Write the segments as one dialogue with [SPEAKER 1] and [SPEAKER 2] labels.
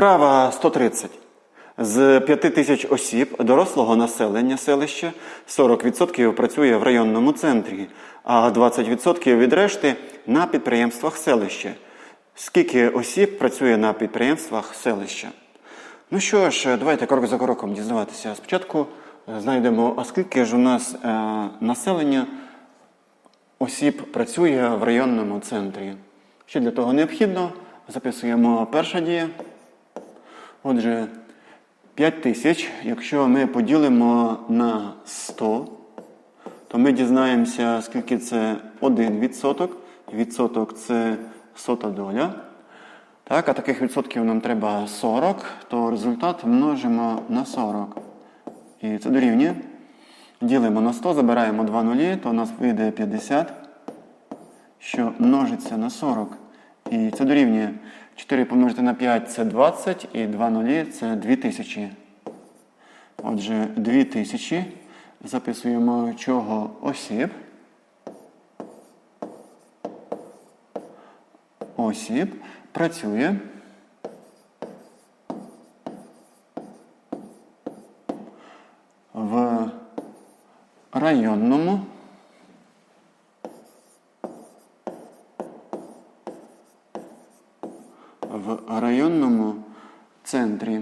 [SPEAKER 1] Вправа 130. З 5 тисяч осіб дорослого населення селища 40% працює в районному центрі, а 20% від решти на підприємствах селища. Скільки осіб працює на підприємствах селища? Ну що ж, давайте крок за кроком дізнаватися. Спочатку е, знайдемо, а скільки ж у нас е, населення осіб працює в районному центрі. Що для того необхідно? Записуємо перша дія. Отже, 5 тисяч, якщо ми поділимо на 100, то ми дізнаємося, скільки це 1 відсоток. Відсоток це сота доля. Так, а таких відсотків нам треба 40, то результат множимо на 40. І це дорівнює. Ділимо на 100, забираємо 2 нулі, то у нас вийде 50, що множиться на 40. І це дорівнює 4 помножити на 5 це 20, і 2 нулі це 2000. Отже, 2000 записуємо чого осіб. Осіб працює в районному в районному центрі.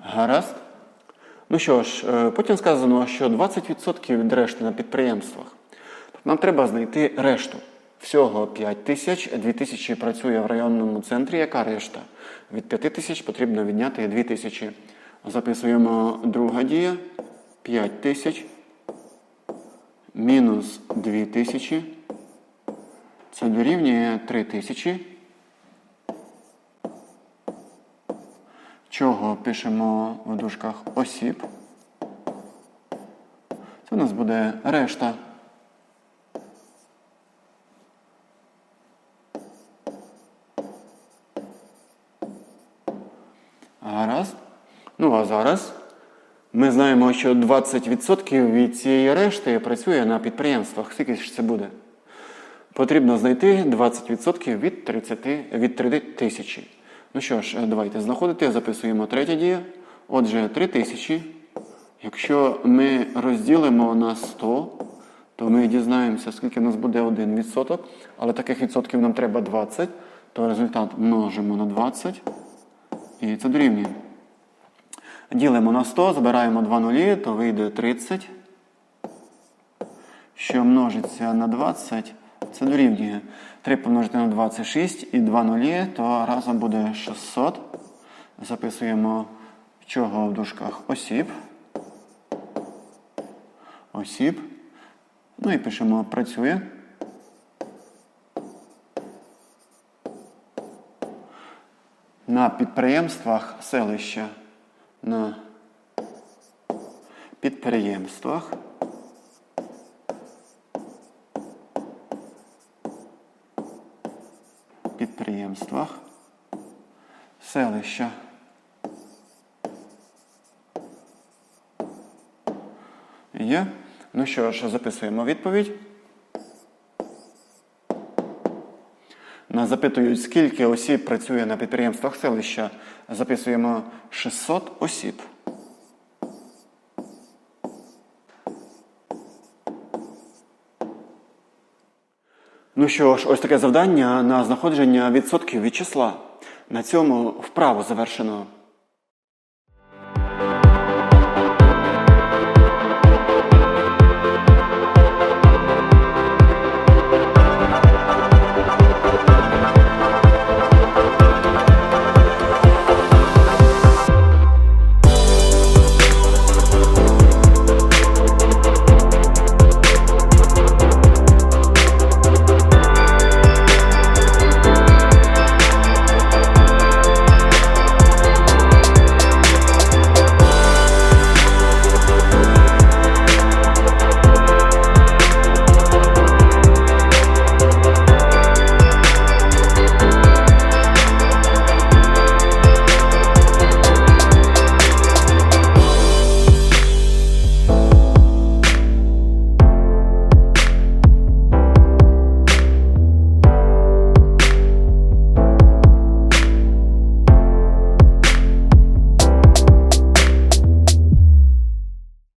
[SPEAKER 1] Гаразд. Ну що ж, е, потім сказано, що 20% від решти на підприємствах. Тобто нам треба знайти решту. Всього 5 тисяч, 2 тисячі працює в районному центрі. Яка решта? Від 5 тисяч потрібно відняти 2 тисячі. Записуємо друга дія. 5 тисяч мінус 2 тисячі. Це дорівнює 3 тисячі. Чого пишемо в дужках осіб. Це у нас буде решта. Гаразд. Ну а зараз ми знаємо, що 20% від цієї решти працює на підприємствах. Скільки ж це буде? Потрібно знайти 20% від 30, від 3 тисячі. Ну що ж, давайте знаходити, записуємо третя дія. Отже, 3 тисячі. Якщо ми розділимо на 100, то ми дізнаємося, скільки в нас буде 1%. Але таких відсотків нам треба 20, то результат множимо на 20. І це дорівнює. Ділимо на 100, забираємо 2 нулі, то вийде 30. Що множиться на 20, це дорівнює. 3 помножити на 26 і 2 нулі, то разом буде 600. Записуємо чого в дужках осіб. Осіб. Ну і пишемо працює. На підприємствах селища. На підприємствах. Підприємствах селища. Є. Ну що ж, записуємо відповідь. Запитують, скільки осіб працює на підприємствах селища. Записуємо 600 осіб. Ну що ж, ось таке завдання на знаходження відсотків від числа. На цьому вправу завершено.